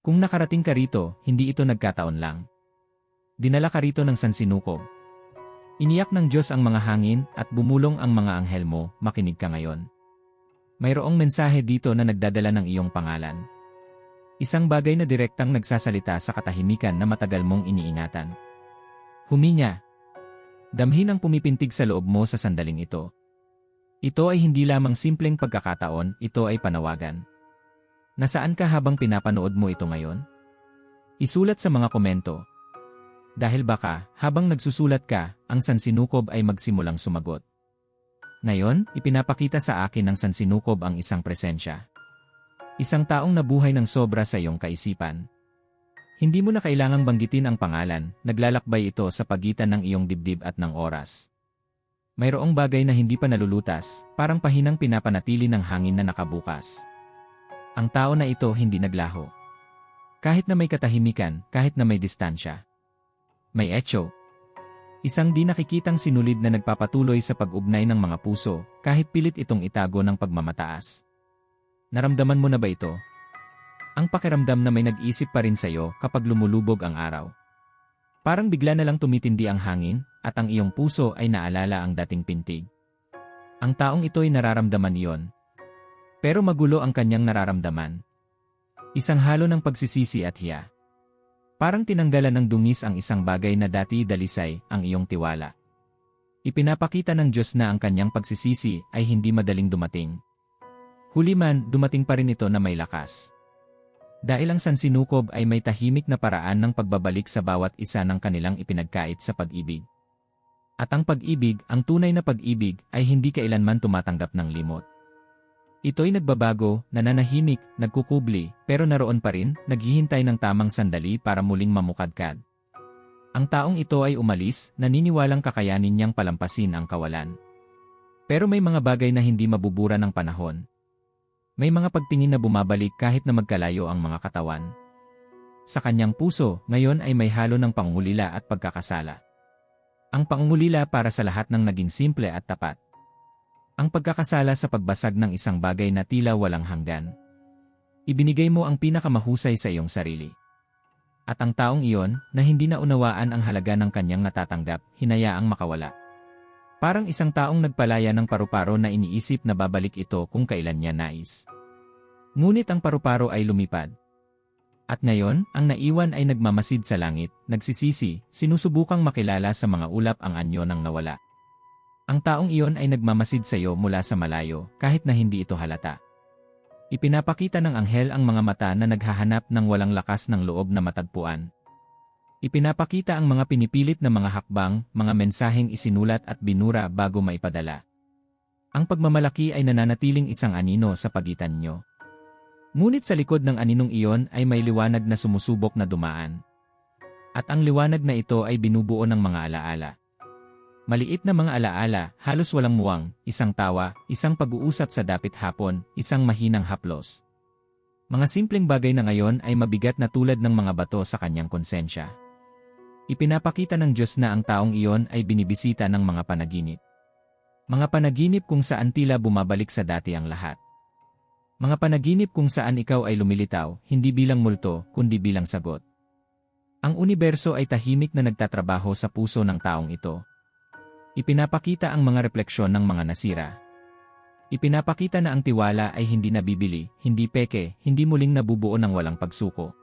Kung nakarating ka rito, hindi ito nagkataon lang. Dinala ka rito ng sansinukob. Iniyak ng Diyos ang mga hangin at bumulong ang mga anghel mo, makinig ka ngayon. Mayroong mensahe dito na nagdadala ng iyong pangalan. Isang bagay na direktang nagsasalita sa katahimikan na matagal mong iniingatan. Huminya. Damhin ang pumipintig sa loob mo sa sandaling ito. Ito ay hindi lamang simpleng pagkakataon, ito ay panawagan. Nasaan ka habang pinapanood mo ito ngayon? Isulat sa mga komento. Dahil baka, habang nagsusulat ka, ang sansinukob ay magsimulang sumagot. Ngayon, ipinapakita sa akin ng sansinukob ang isang presensya. Isang taong nabuhay ng sobra sa iyong kaisipan. Hindi mo na kailangang banggitin ang pangalan, naglalakbay ito sa pagitan ng iyong dibdib at ng oras. Mayroong bagay na hindi pa nalulutas, parang pahinang pinapanatili ng hangin na nakabukas. Ang tao na ito hindi naglaho. Kahit na may katahimikan, kahit na may distansya. May etyo. Isang di nakikitang sinulid na nagpapatuloy sa pag-ugnay ng mga puso, kahit pilit itong itago ng pagmamataas. Naramdaman mo na ba ito? Ang pakiramdam na may nag-isip pa rin sa'yo kapag lumulubog ang araw. Parang bigla na lang tumitindi ang hangin, at ang iyong puso ay naalala ang dating pintig. Ang taong ito'y nararamdaman iyon. Pero magulo ang kanyang nararamdaman. Isang halo ng pagsisisi at hiya. Parang tinanggalan ng dungis ang isang bagay na dati dalisay, ang iyong tiwala. Ipinapakita ng Diyos na ang kanyang pagsisisi ay hindi madaling dumating. Huli man, dumating pa rin ito na may lakas. Dahil ang sansinukob ay may tahimik na paraan ng pagbabalik sa bawat isa ng kanilang ipinagkait sa pag-ibig. At ang pag-ibig, ang tunay na pag-ibig, ay hindi kailanman tumatanggap ng limot. Ito'y nagbabago, nananahimik, nagkukubli, pero naroon pa rin, naghihintay ng tamang sandali para muling mamukadkad. Ang taong ito ay umalis, naniniwalang kakayanin niyang palampasin ang kawalan. Pero may mga bagay na hindi mabubura ng panahon, may mga pagtingin na bumabalik kahit na magkalayo ang mga katawan. Sa kanyang puso, ngayon ay may halo ng pangungulila at pagkakasala. Ang pangungulila para sa lahat ng naging simple at tapat. Ang pagkakasala sa pagbasag ng isang bagay na tila walang hanggan. Ibinigay mo ang pinakamahusay sa iyong sarili. At ang taong iyon, na hindi na unawaan ang halaga ng kanyang natatanggap, hinayaang makawala. Parang isang taong nagpalaya ng paru-paro na iniisip na babalik ito kung kailan niya nais. Ngunit ang paru-paro ay lumipad. At ngayon, ang naiwan ay nagmamasid sa langit, nagsisisi, sinusubukang makilala sa mga ulap ang anyo ng nawala. Ang taong iyon ay nagmamasid sa iyo mula sa malayo, kahit na hindi ito halata. Ipinapakita ng anghel ang mga mata na naghahanap ng walang lakas ng loob na matagpuan. Ipinapakita ang mga pinipilit na mga hakbang, mga mensaheng isinulat at binura bago maipadala. Ang pagmamalaki ay nananatiling isang anino sa pagitan nyo. Ngunit sa likod ng aninong iyon ay may liwanag na sumusubok na dumaan. At ang liwanag na ito ay binubuo ng mga alaala. Maliit na mga alaala, halos walang muwang, isang tawa, isang pag-uusap sa dapit hapon, isang mahinang haplos. Mga simpleng bagay na ngayon ay mabigat na tulad ng mga bato sa kanyang konsensya. Ipinapakita ng Diyos na ang taong iyon ay binibisita ng mga panaginip. Mga panaginip kung saan tila bumabalik sa dati ang lahat. Mga panaginip kung saan ikaw ay lumilitaw, hindi bilang multo, kundi bilang sagot. Ang universo ay tahimik na nagtatrabaho sa puso ng taong ito. Ipinapakita ang mga refleksyon ng mga nasira. Ipinapakita na ang tiwala ay hindi nabibili, hindi peke, hindi muling nabubuo ng walang pagsuko.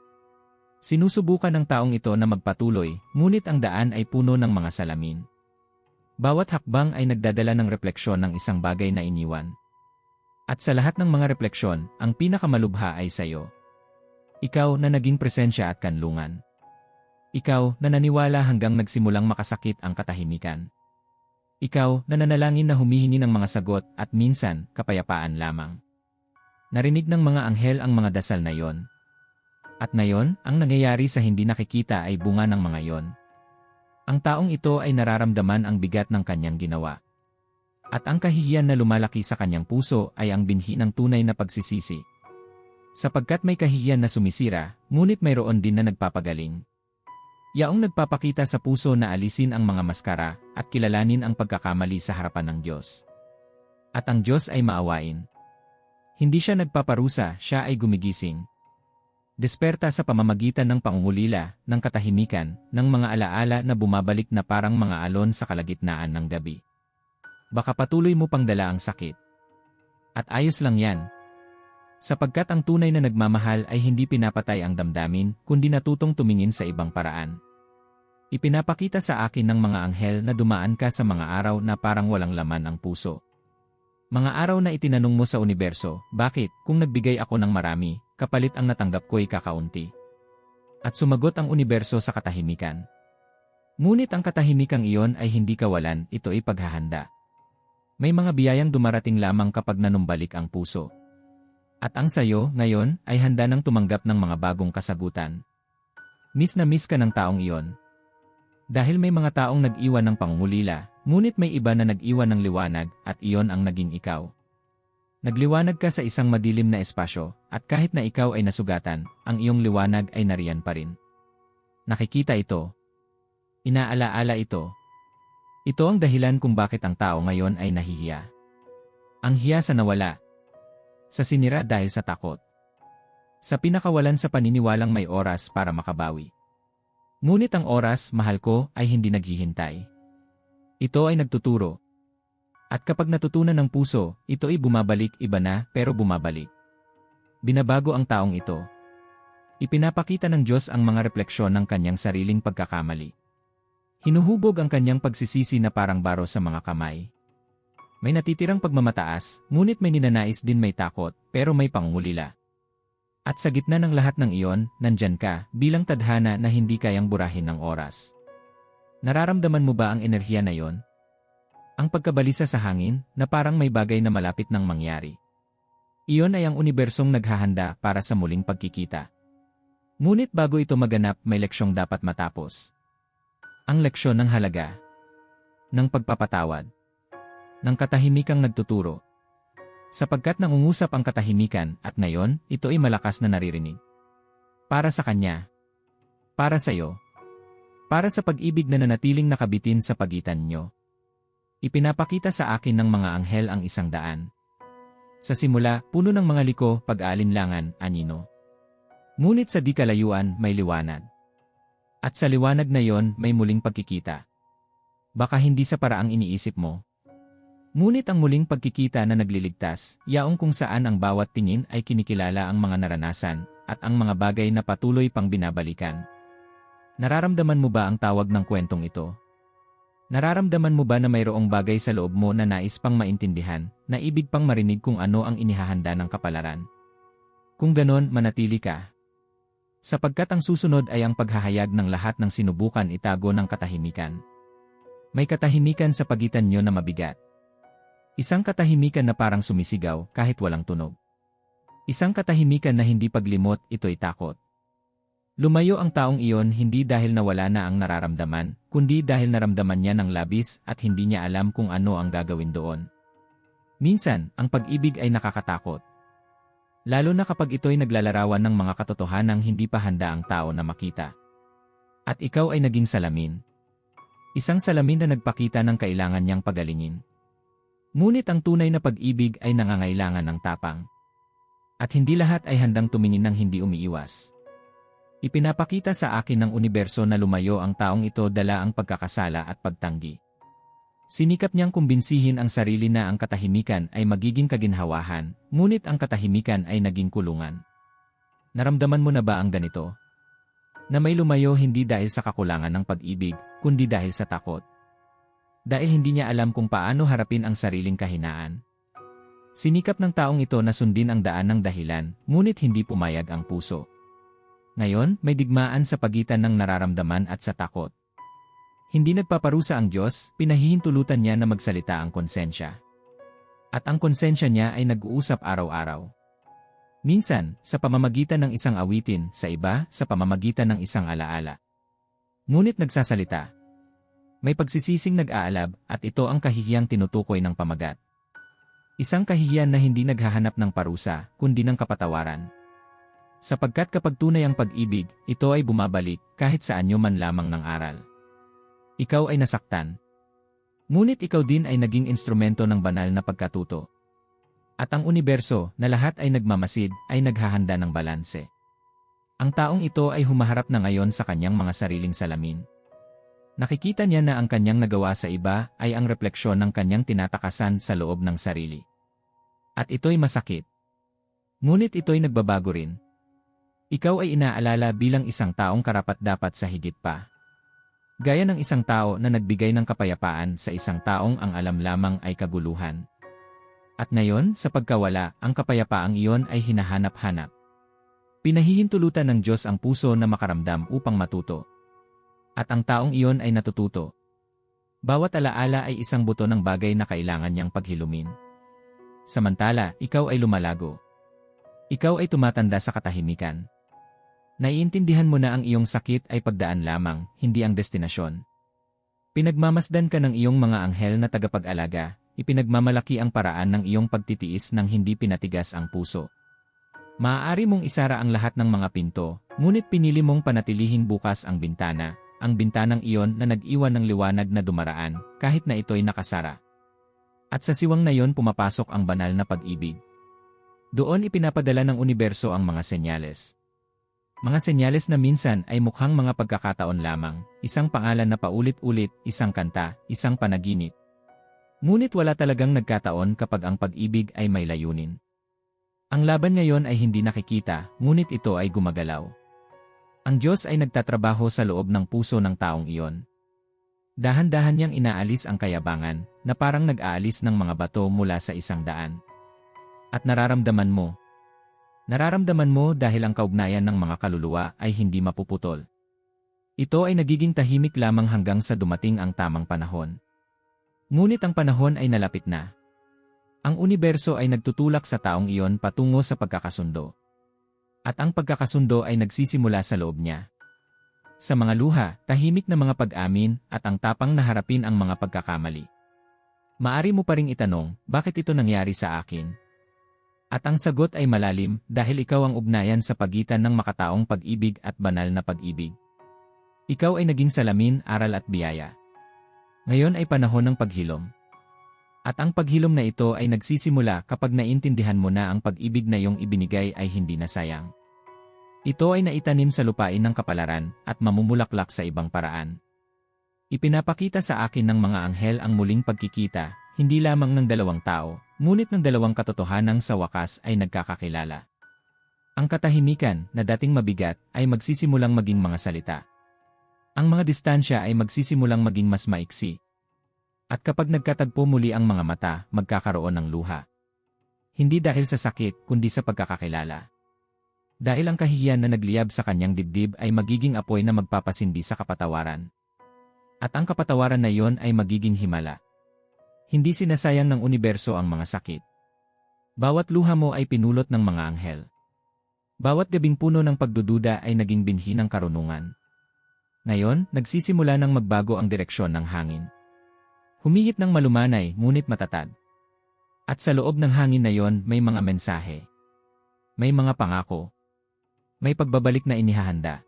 Sinusubukan ng taong ito na magpatuloy, ngunit ang daan ay puno ng mga salamin. Bawat hakbang ay nagdadala ng refleksyon ng isang bagay na iniwan. At sa lahat ng mga refleksyon, ang pinakamalubha ay sa iyo. Ikaw na naging presensya at kanlungan. Ikaw na naniwala hanggang nagsimulang makasakit ang katahimikan. Ikaw na nanalangin na humihingi ng mga sagot at minsan kapayapaan lamang. Narinig ng mga anghel ang mga dasal na yon, at ngayon, ang nangyayari sa hindi nakikita ay bunga ng mga yon. Ang taong ito ay nararamdaman ang bigat ng kanyang ginawa. At ang kahihiyan na lumalaki sa kanyang puso ay ang binhi ng tunay na pagsisisi. Sapagkat may kahihiyan na sumisira, ngunit mayroon din na nagpapagaling. Yaong nagpapakita sa puso na alisin ang mga maskara at kilalanin ang pagkakamali sa harapan ng Diyos. At ang Diyos ay maawain. Hindi siya nagpaparusa, siya ay gumigising. Desperta sa pamamagitan ng pangungulila, ng katahimikan, ng mga alaala na bumabalik na parang mga alon sa kalagitnaan ng gabi. Baka patuloy mo pang dala ang sakit. At ayos lang yan. Sapagkat ang tunay na nagmamahal ay hindi pinapatay ang damdamin, kundi natutong tumingin sa ibang paraan. Ipinapakita sa akin ng mga anghel na dumaan ka sa mga araw na parang walang laman ang puso. Mga araw na itinanong mo sa universo, bakit, kung nagbigay ako ng marami, kapalit ang natanggap ko'y kakaunti. At sumagot ang universo sa katahimikan. Ngunit ang katahimikang iyon ay hindi kawalan, ito ay paghahanda. May mga biyayang dumarating lamang kapag nanumbalik ang puso. At ang sayo, ngayon, ay handa nang tumanggap ng mga bagong kasagutan. Miss na miss ka ng taong iyon. Dahil may mga taong nag-iwan ng pangungulila, ngunit may iba na nag-iwan ng liwanag at iyon ang naging ikaw. Nagliwanag ka sa isang madilim na espasyo, at kahit na ikaw ay nasugatan, ang iyong liwanag ay nariyan pa rin. Nakikita ito. Inaalaala ito. Ito ang dahilan kung bakit ang tao ngayon ay nahihiya. Ang hiya sa nawala. Sa sinira dahil sa takot. Sa pinakawalan sa paniniwalang may oras para makabawi. Ngunit ang oras, mahal ko, ay hindi naghihintay. Ito ay nagtuturo, at kapag natutunan ng puso, ito ay bumabalik iba na pero bumabalik. Binabago ang taong ito. Ipinapakita ng Diyos ang mga refleksyon ng kanyang sariling pagkakamali. Hinuhubog ang kanyang pagsisisi na parang baro sa mga kamay. May natitirang pagmamataas, ngunit may ninanais din may takot, pero may pangungulila. At sa gitna ng lahat ng iyon, nandyan ka, bilang tadhana na hindi kayang burahin ng oras. Nararamdaman mo ba ang enerhiya na yon? Ang pagkabalisa sa hangin na parang may bagay na malapit nang mangyari. Iyon ay ang unibersong naghahanda para sa muling pagkikita. Ngunit bago ito maganap may leksyong dapat matapos. Ang leksyon ng halaga. Ng pagpapatawad. Ng katahimikang nagtuturo. Sapagkat nangungusap ang katahimikan at ngayon, ito ay malakas na naririnig. Para sa kanya. Para sa iyo. Para sa pag-ibig na nanatiling nakabitin sa pagitan nyo. Ipinapakita sa akin ng mga anghel ang isang daan. Sa simula, puno ng mga liko, pag-aalinlangan, anino. Ngunit sa di kalayuan, may liwanag. At sa liwanag na yon, may muling pagkikita. Baka hindi sa paraang iniisip mo. Ngunit ang muling pagkikita na nagliligtas, yaong kung saan ang bawat tingin ay kinikilala ang mga naranasan, at ang mga bagay na patuloy pang binabalikan. Nararamdaman mo ba ang tawag ng kwentong ito? Nararamdaman mo ba na mayroong bagay sa loob mo na nais pang maintindihan, na ibig pang marinig kung ano ang inihahanda ng kapalaran? Kung ganon, manatili ka. Sapagkat ang susunod ay ang paghahayag ng lahat ng sinubukan itago ng katahimikan. May katahimikan sa pagitan nyo na mabigat. Isang katahimikan na parang sumisigaw kahit walang tunog. Isang katahimikan na hindi paglimot, ito'y takot. Lumayo ang taong iyon hindi dahil nawala na ang nararamdaman, kundi dahil naramdaman niya ng labis at hindi niya alam kung ano ang gagawin doon. Minsan, ang pag-ibig ay nakakatakot. Lalo na kapag ito'y naglalarawan ng mga katotohanang hindi pa handa ang tao na makita. At ikaw ay naging salamin. Isang salamin na nagpakita ng kailangan niyang pagalingin. Ngunit ang tunay na pag-ibig ay nangangailangan ng tapang. At hindi lahat ay handang tumingin ng hindi umiiwas. Ipinapakita sa akin ng universo na lumayo ang taong ito dala ang pagkakasala at pagtanggi. Sinikap niyang kumbinsihin ang sarili na ang katahimikan ay magiging kaginhawahan, ngunit ang katahimikan ay naging kulungan. Naramdaman mo na ba ang ganito? Na may lumayo hindi dahil sa kakulangan ng pag-ibig, kundi dahil sa takot. Dahil hindi niya alam kung paano harapin ang sariling kahinaan. Sinikap ng taong ito na sundin ang daan ng dahilan, ngunit hindi pumayag ang puso. Ngayon, may digmaan sa pagitan ng nararamdaman at sa takot. Hindi nagpaparusa ang Diyos, pinahihintulutan niya na magsalita ang konsensya. At ang konsensya niya ay nag-uusap araw-araw. Minsan, sa pamamagitan ng isang awitin, sa iba, sa pamamagitan ng isang alaala. Ngunit nagsasalita. May pagsisising nag-aalab at ito ang kahihiyang tinutukoy ng pamagat. Isang kahihiyan na hindi naghahanap ng parusa, kundi ng kapatawaran. Sapagkat kapag tunay ang pag-ibig, ito ay bumabalik kahit saan nyo man lamang ng aral. Ikaw ay nasaktan. Ngunit ikaw din ay naging instrumento ng banal na pagkatuto. At ang universo, na lahat ay nagmamasid, ay naghahanda ng balanse. Ang taong ito ay humaharap na ngayon sa kanyang mga sariling salamin. Nakikita niya na ang kanyang nagawa sa iba ay ang refleksyon ng kanyang tinatakasan sa loob ng sarili. At ito'y masakit. Ngunit ito'y nagbabago rin. Ikaw ay inaalala bilang isang taong karapat-dapat sa higit pa. Gaya ng isang tao na nagbigay ng kapayapaan sa isang taong ang alam lamang ay kaguluhan. At ngayon, sa pagkawala, ang kapayapaang iyon ay hinahanap-hanap. Pinahihintulutan ng Diyos ang puso na makaramdam upang matuto. At ang taong iyon ay natututo. Bawat alaala ay isang buto ng bagay na kailangan niyang paghilumin. Samantala, ikaw ay lumalago. Ikaw ay tumatanda sa katahimikan. Naiintindihan mo na ang iyong sakit ay pagdaan lamang, hindi ang destinasyon. Pinagmamasdan ka ng iyong mga anghel na tagapag-alaga, ipinagmamalaki ang paraan ng iyong pagtitiis nang hindi pinatigas ang puso. Maaari mong isara ang lahat ng mga pinto, ngunit pinili mong panatilihin bukas ang bintana, ang bintanang iyon na nag-iwan ng liwanag na dumaraan, kahit na ito'y nakasara. At sa siwang na yon pumapasok ang banal na pag-ibig. Doon ipinapadala ng universo ang mga senyales. Mga senyales na minsan ay mukhang mga pagkakataon lamang, isang pangalan na paulit-ulit, isang kanta, isang panaginip. Ngunit wala talagang nagkataon kapag ang pag-ibig ay may layunin. Ang laban ngayon ay hindi nakikita, ngunit ito ay gumagalaw. Ang Diyos ay nagtatrabaho sa loob ng puso ng taong iyon. Dahan-dahan niyang inaalis ang kayabangan, na parang nag-aalis ng mga bato mula sa isang daan. At nararamdaman mo. Nararamdaman mo dahil ang kaugnayan ng mga kaluluwa ay hindi mapuputol. Ito ay nagiging tahimik lamang hanggang sa dumating ang tamang panahon. Ngunit ang panahon ay nalapit na. Ang universo ay nagtutulak sa taong iyon patungo sa pagkakasundo. At ang pagkakasundo ay nagsisimula sa loob niya. Sa mga luha, tahimik na mga pag-amin at ang tapang na harapin ang mga pagkakamali. Maari mo pa ring itanong, bakit ito nangyari sa akin? At ang sagot ay malalim dahil ikaw ang ugnayan sa pagitan ng makataong pag-ibig at banal na pag-ibig. Ikaw ay naging salamin, aral at biyaya. Ngayon ay panahon ng paghilom. At ang paghilom na ito ay nagsisimula kapag naintindihan mo na ang pag-ibig na iyong ibinigay ay hindi na sayang. Ito ay naitanim sa lupain ng kapalaran at mamumulaklak sa ibang paraan. Ipinapakita sa akin ng mga anghel ang muling pagkikita, hindi lamang ng dalawang tao, ngunit ng dalawang katotohanang sa wakas ay nagkakakilala. Ang katahimikan, na dating mabigat, ay magsisimulang maging mga salita. Ang mga distansya ay magsisimulang maging mas maiksi. At kapag nagkatagpo muli ang mga mata, magkakaroon ng luha. Hindi dahil sa sakit, kundi sa pagkakakilala. Dahil ang kahihiyan na nagliyab sa kanyang dibdib ay magiging apoy na magpapasindi sa kapatawaran. At ang kapatawaran na iyon ay magiging himala. Hindi sinasayang ng universo ang mga sakit. Bawat luha mo ay pinulot ng mga anghel. Bawat gabing puno ng pagdududa ay naging binhi ng karunungan. Ngayon, nagsisimula ng magbago ang direksyon ng hangin. Humihit ng malumanay, ngunit matatag. At sa loob ng hangin na yon may mga mensahe. May mga pangako. May pagbabalik na inihahanda.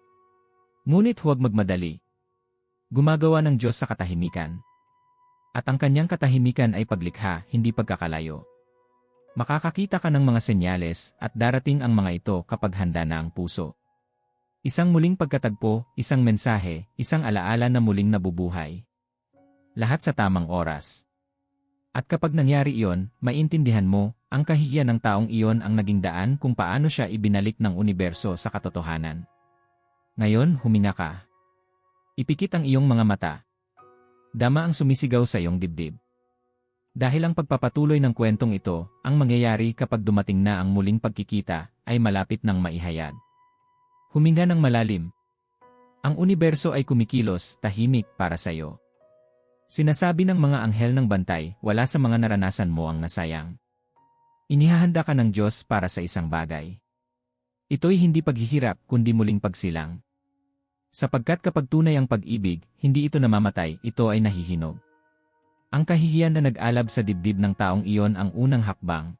Ngunit huwag magmadali. Gumagawa ng Diyos sa katahimikan. At ang kanyang katahimikan ay paglikha, hindi pagkakalayo. Makakakita ka ng mga senyales at darating ang mga ito kapag handa na ang puso. Isang muling pagkatagpo, isang mensahe, isang alaala na muling nabubuhay. Lahat sa tamang oras. At kapag nangyari iyon, maintindihan mo, ang kahihiyan ng taong iyon ang naging daan kung paano siya ibinalik ng universo sa katotohanan. Ngayon, huminga ka. Ipikit ang iyong mga mata. Dama ang sumisigaw sa iyong dibdib. Dahil ang pagpapatuloy ng kwentong ito, ang mangyayari kapag dumating na ang muling pagkikita, ay malapit ng maihayag. Huminga ng malalim. Ang universo ay kumikilos, tahimik, para sa iyo. Sinasabi ng mga anghel ng bantay, wala sa mga naranasan mo ang nasayang. Inihahanda ka ng Diyos para sa isang bagay. Ito'y hindi paghihirap kundi muling pagsilang. Sapagkat kapag tunay ang pag-ibig, hindi ito namamatay, ito ay nahihinog. Ang kahihiyan na nag-alab sa dibdib ng taong iyon ang unang hakbang.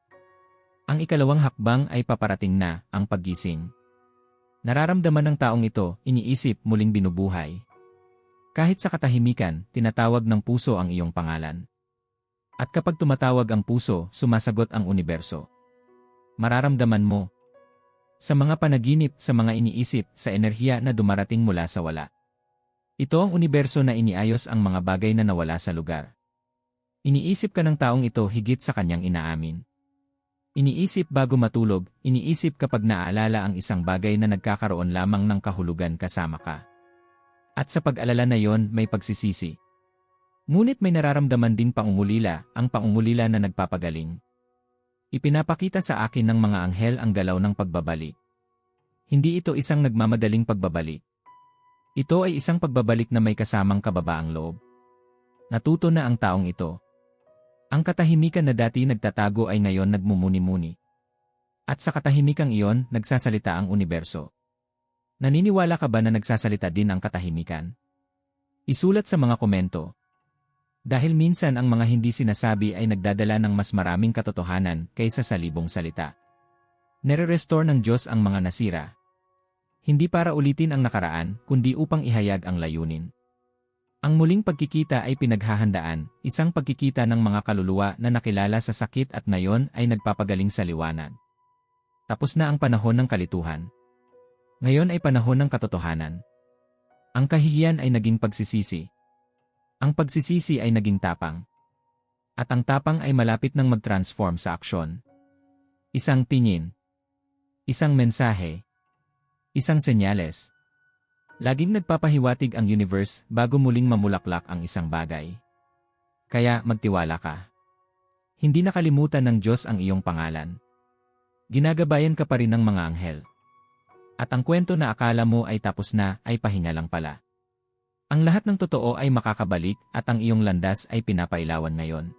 Ang ikalawang hakbang ay paparating na, ang paggising. Nararamdaman ng taong ito, iniisip, muling binubuhay. Kahit sa katahimikan, tinatawag ng puso ang iyong pangalan. At kapag tumatawag ang puso, sumasagot ang universo. Mararamdaman mo. Sa mga panaginip, sa mga iniisip, sa enerhiya na dumarating mula sa wala. Ito ang universo na iniayos ang mga bagay na nawala sa lugar. Iniisip ka ng taong ito higit sa kanyang inaamin. Iniisip bago matulog, iniisip kapag naaalala ang isang bagay na nagkakaroon lamang ng kahulugan kasama ka. At sa pag-alala na yon may pagsisisi. Ngunit may nararamdaman ding pangungulila, ang pangungulila na nagpapagaling. Ipinapakita sa akin ng mga anghel ang galaw ng pagbabalik. Hindi ito isang nagmamadaling pagbabalik. Ito ay isang pagbabalik na may kasamang kababaang loob. Natuto na ang taong ito, ang katahimikan na dati nagtatago ay ngayon nagmumuni-muni. At sa katahimikang iyon, nagsasalita ang universo. Naniniwala ka ba na nagsasalita din ang katahimikan? Isulat sa mga komento. Dahil minsan ang mga hindi sinasabi ay nagdadala ng mas maraming katotohanan kaysa sa libong salita. Nere-restore ng Diyos ang mga nasira. Hindi para ulitin ang nakaraan, kundi upang ihayag ang layunin. Ang muling pagkikita ay pinaghahandaan, isang pagkikita ng mga kaluluwa na nakilala sa sakit at ngayon ay nagpapagaling sa liwanag. Tapos na ang panahon ng kalituhan. Ngayon ay panahon ng katotohanan. Ang kahihiyan ay naging pagsisisi. Ang pagsisisi ay naging tapang. At ang tapang ay malapit ng mag-transform sa aksyon. Isang tingin. Isang mensahe. Isang senyales. Laging nagpapahiwatig ang universe bago muling mamulaklak ang isang bagay. Kaya magtiwala ka. Hindi nakalimutan ng Diyos ang iyong pangalan. Ginagabayan ka pa rin ng mga anghel. At ang kwento na akala mo ay tapos na ay pahinga lang pala. Ang lahat ng totoo ay makakabalik at ang iyong landas ay pinapailawan ngayon.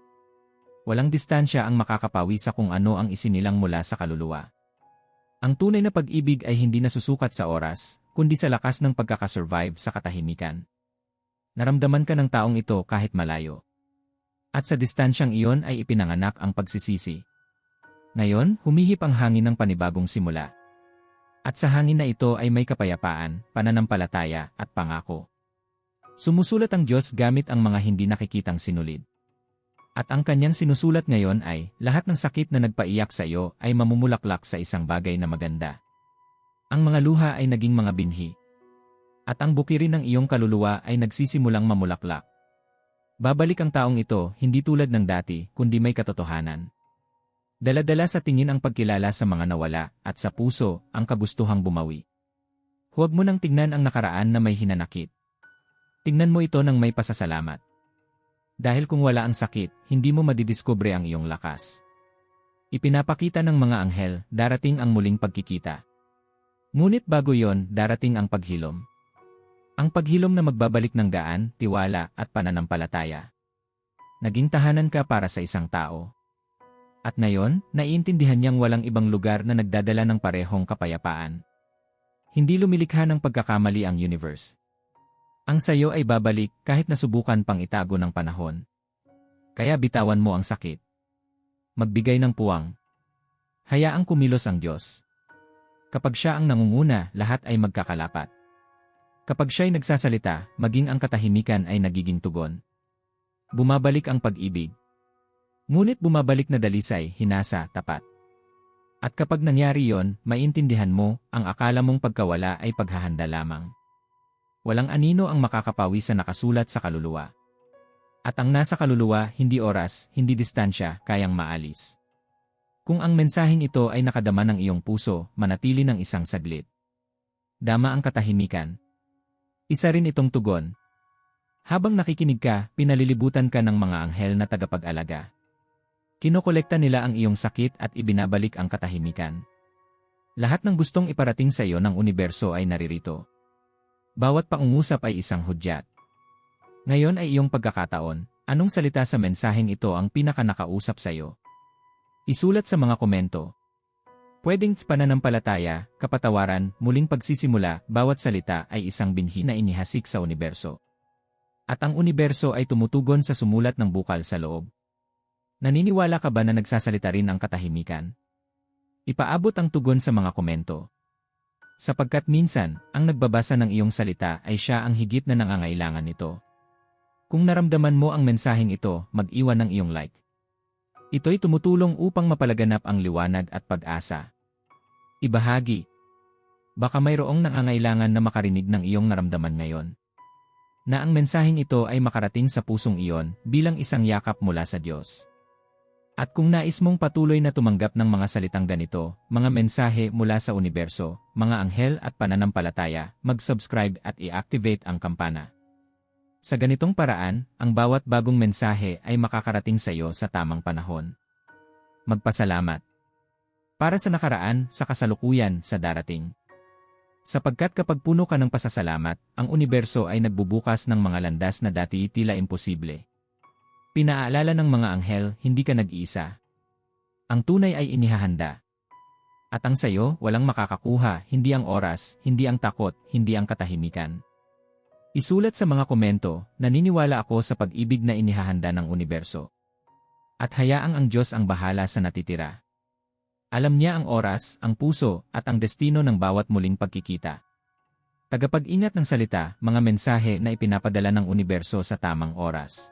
Walang distansya ang makakapawi sa kung ano ang isinilang mula sa kaluluwa. Ang tunay na pag-ibig ay hindi nasusukat sa oras, kundi sa lakas ng pagkakasurvive sa katahimikan. Naramdaman ka ng taong ito kahit malayo. At sa distansyang iyon ay ipinanganak ang pagsisisi. Ngayon, humihip ang hangin ng panibagong simula. At sa hangin na ito ay may kapayapaan, pananampalataya, at pangako. Sumusulat ang Diyos gamit ang mga hindi nakikitang sinulid. At ang kanyang sinusulat ngayon ay, lahat ng sakit na nagpaiyak sa iyo ay mamumulaklak sa isang bagay na maganda. Ang mga luha ay naging mga binhi. At ang bukirin ng iyong kaluluwa ay nagsisimulang mamulaklak. Babalik ang taong ito, hindi tulad ng dati, kundi may katotohanan. Daladala sa tingin ang pagkilala sa mga nawala, at sa puso, ang kagustuhang bumawi. Huwag mo nang tingnan ang nakaraan na may hinanakit. Tingnan mo ito ng may pasasalamat. Dahil kung wala ang sakit, hindi mo madidiskubre ang iyong lakas. Ipinapakita ng mga anghel, darating ang muling pagkikita. Ngunit bago yon, darating ang paghilom. Ang paghilom na magbabalik ng gaan, tiwala, at pananampalataya. Naging tahanan ka para sa isang tao. At ngayon, naiintindihan niyang walang ibang lugar na nagdadala ng parehong kapayapaan. Hindi lumilikha ng pagkakamali ang universe. Ang sayo ay babalik kahit nasubukan pang itago ng panahon. Kaya bitawan mo ang sakit. Magbigay ng puwang. Hayaang kumilos ang Diyos. Kapag siya ang nangunguna, lahat ay magkakalapat. Kapag siya'y nagsasalita, maging ang katahimikan ay nagiging tugon. Bumabalik ang pag-ibig. Ngunit bumabalik na dalisay, hinasa, tapat. At kapag nangyari yon, maintindihan mo, ang akala mong pagkawala ay paghahanda lamang. Walang anino ang makakapawi sa nakasulat sa kaluluwa. At ang nasa kaluluwa, hindi oras, hindi distansya, kayang maalis. Kung ang mensaheng ito ay nakadama ng iyong puso, manatili ng isang saglit. Dama ang katahimikan. Isa rin itong tugon. Habang nakikinig ka, pinalilibutan ka ng mga anghel na tagapag-alaga. Kinokolekta nila ang iyong sakit at ibinabalik ang katahimikan. Lahat ng gustong iparating sa iyo ng universo ay naririto. Bawat pangungusap ay isang hudyat. Ngayon ay iyong pagkakataon, anong salita sa mensaheng ito ang pinakanakausap sa iyo? Isulat sa mga komento. Pwedeng pananampalataya, kapatawaran, muling pagsisimula, bawat salita ay isang binhi na inihasik sa universo. At ang universo ay tumutugon sa sumulat ng bukal sa loob. Naniniwala ka ba na nagsasalita rin ang katahimikan? Ipaabot ang tugon sa mga komento. Sapagkat minsan, ang nagbabasa ng iyong salita ay siya ang higit na nangangailangan nito. Kung naramdaman mo ang mensaheng ito, mag-iwan ng iyong like. Ito'y tumutulong upang mapalaganap ang liwanag at pag-asa. Ibahagi, Baka mayroong nangangailangan na makarinig ng iyong naramdaman ngayon. Na ang mensaheng ito ay makarating sa pusong iyon bilang isang yakap mula sa Diyos. At kung nais mong patuloy na tumanggap ng mga salitang ganito, mga mensahe mula sa universo, mga anghel at pananampalataya, mag-subscribe at i-activate ang kampana. Sa ganitong paraan, ang bawat bagong mensahe ay makakarating sa iyo sa tamang panahon. Magpasalamat. Para sa nakaraan, sa kasalukuyan, sa darating. Sapagkat kapag puno ka ng pasasalamat, ang universo ay nagbubukas ng mga landas na dati tila imposible. Pinaalala ng mga anghel, hindi ka nag-iisa. Ang tunay ay inihahanda. At ang sayo, walang makakakuha, hindi ang oras, hindi ang takot, hindi ang katahimikan. Isulat sa mga komento, naniniwala ako sa pag-ibig na inihahanda ng universo. At hayaang ang Diyos ang bahala sa natitira. Alam niya ang oras, ang puso, at ang destino ng bawat muling pagkikita. Tagapag-ingat ng salita, mga mensahe na ipinapadala ng universo sa tamang oras.